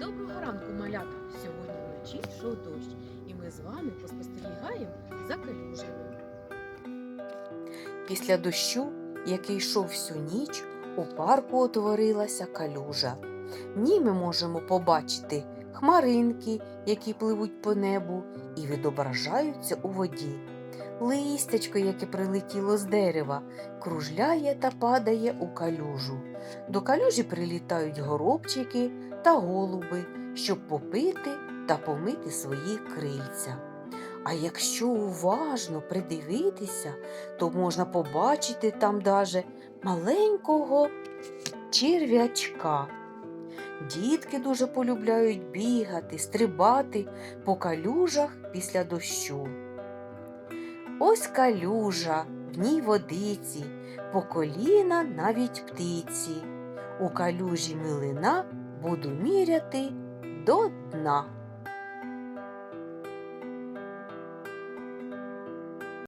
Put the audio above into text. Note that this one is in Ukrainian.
Доброго ранку, малята! Сьогодні вночі йшов дощ, і ми з вами поспостерігаємо за калюжами. Після дощу, який йшов всю ніч, у парку утворилася калюжа. В ній ми можемо побачити хмаринки, які пливуть по небу і відображаються у воді. Листячко, яке прилетіло з дерева, кружляє та падає у калюжу. До калюжі прилітають горобчики та голуби, щоб попити та помити свої крильця. А якщо уважно придивитися, то можна побачити там даже маленького черв'ячка. Дітки дуже полюбляють бігати, стрибати по калюжах після дощу. Ось калюжа, в ній водиці, по коліна навіть птиці. У калюжі милина буду міряти до дна.